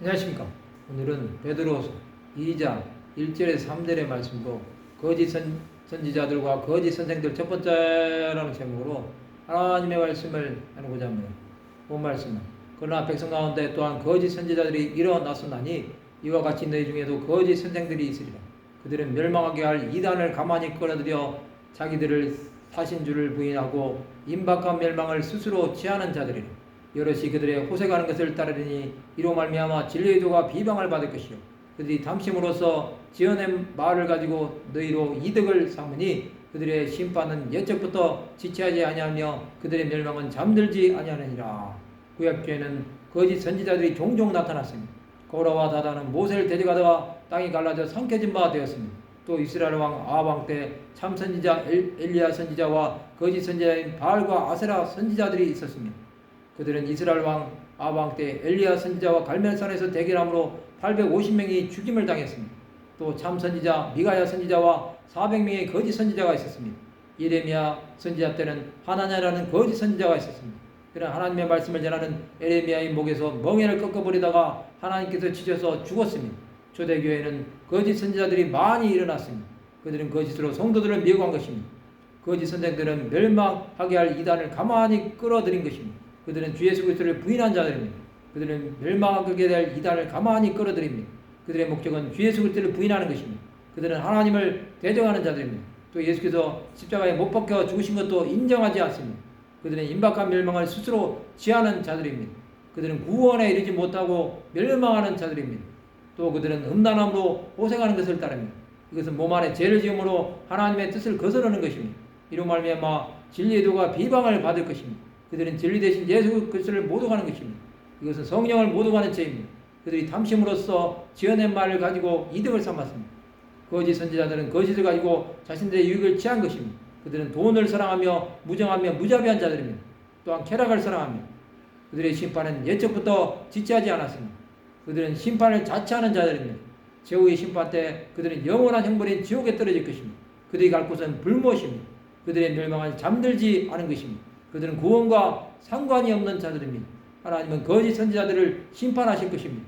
안녕하십니까. 오늘은 베드로서 2장 1절에서 3절의 말씀도 거짓 선, 선지자들과 거짓 선생들 첫 번째라는 제목으로 하나님의 말씀을 나누고자 합니다. 본 말씀은 그러나 백성 가운데 또한 거짓 선지자들이 일어났었나니 이와 같이 너희 중에도 거짓 선생들이 있으리라. 그들은 멸망하게 할 이단을 가만히 끌어들여 자기들을 사신 줄을 부인하고 임박한 멸망을 스스로 취하는 자들이라. 여럿이 그들의 호색하는 것을 따르리니 이로 말미암아 진리의 도가 비방을 받을 것이요. 그들이 담심으로써 지어낸 말을 가지고 너희로 이득을 삼으니 그들의 심판은 옛적부터 지체하지 아니하며 그들의 멸망은 잠들지 아니하느니라. 구약주에는 거짓 선지자들이 종종 나타났습니다 고라와 다다는 모세를 데려가다가 땅이 갈라져 삼켜진 바 되었습니다 또 이스라엘 왕 아방 때 참 선지자 엘- 엘리야 선지자와 거짓 선지자인 바알과 아세라 선지자들이 있었습니다 그들은 이스라엘 왕 아방 때 엘리야 선지자와 갈멜산에서 대결함으로 850명이 죽임을 당했습니다. 또 참 선지자 미가야 선지자와 400명의 거짓 선지자가 있었습니다. 예레미야 선지자 때는 하나냐라는 거짓 선지자가 있었습니다. 그런 하나님의 말씀을 전하는 에레미야의 목에서 멍에를 꺾어버리다가 하나님께서 치셔서 죽었습니다. 초대교회는 거짓 선지자들이 많이 일어났습니다. 그들은 거짓으로 성도들을 미혹한 것입니다. 거짓 선생들은 멸망하게 할 이단을 가만히 끌어들인 것입니다. 그들은 주 예수 그리스도를 부인한 자들입니다. 그들은 멸망하게 될 이단을 가만히 끌어들입니다. 그들의 목적은 주 예수 그리스도를 부인하는 것입니다. 그들은 하나님을 대적하는 자들입니다. 또 예수께서 십자가에 못 박혀 죽으신 것도 인정하지 않습니다. 그들은 임박한 멸망을 스스로 지하는 자들입니다. 그들은 구원에 이르지 못하고 멸망하는 자들입니다. 또 그들은 음란함으로 고생하는 것을 따릅니다. 이것은 몸 안에 죄를 지음으로 하나님의 뜻을 거스르는 것입니다. 이로 말미암아 진리의 도가 비방을 받을 것입니다. 그들은 진리 대신 예수 그리스도를 모독하는 것입니다. 이것은 성령을 모독하는 죄입니다. 그들이 탐심으로써 지어낸 말을 가지고 이득을 삼았습니다. 거짓 선지자들은 거짓을 가지고 자신들의 유익을 취한 것입니다. 그들은 돈을 사랑하며 무정하며 무자비한 자들입니다. 또한 쾌락을 사랑합니다. 그들의 심판은 예적부터 지체하지 않았습니다. 그들은 심판을 자처하는 자들입니다. 제후의 심판 때 그들은 영원한 형벌인 지옥에 떨어질 것입니다. 그들이 갈 곳은 불못입니다. 그들의 멸망은 잠들지 않은 것입니다. 그들은 구원과 상관이 없는 자들입니다. 하나님은 거짓 선지자들을 심판하실 것입니다.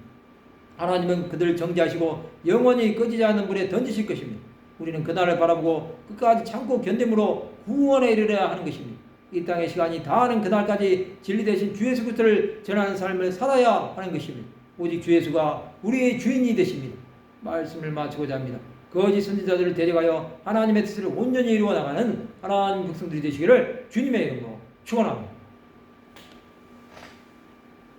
하나님은 그들을 정죄하시고 영원히 꺼지지 않는 불에 던지실 것입니다. 우리는 그날을 바라보고 끝까지 참고 견딤으로 구원에 이르러야 하는 것입니다. 이 땅의 시간이 다하는 그날까지 진리 대신 주 예수 그리스도를 전하는 삶을 살아야 하는 것입니다. 오직 주 예수가 우리의 주인이 되십니다. 말씀을 마치고자 합니다. 거짓 선지자들을 데려가여 하나님의 뜻을 온전히 이루어 나가는 하나님 백성들이 되시기를 주님의 이름으로 축원합니다.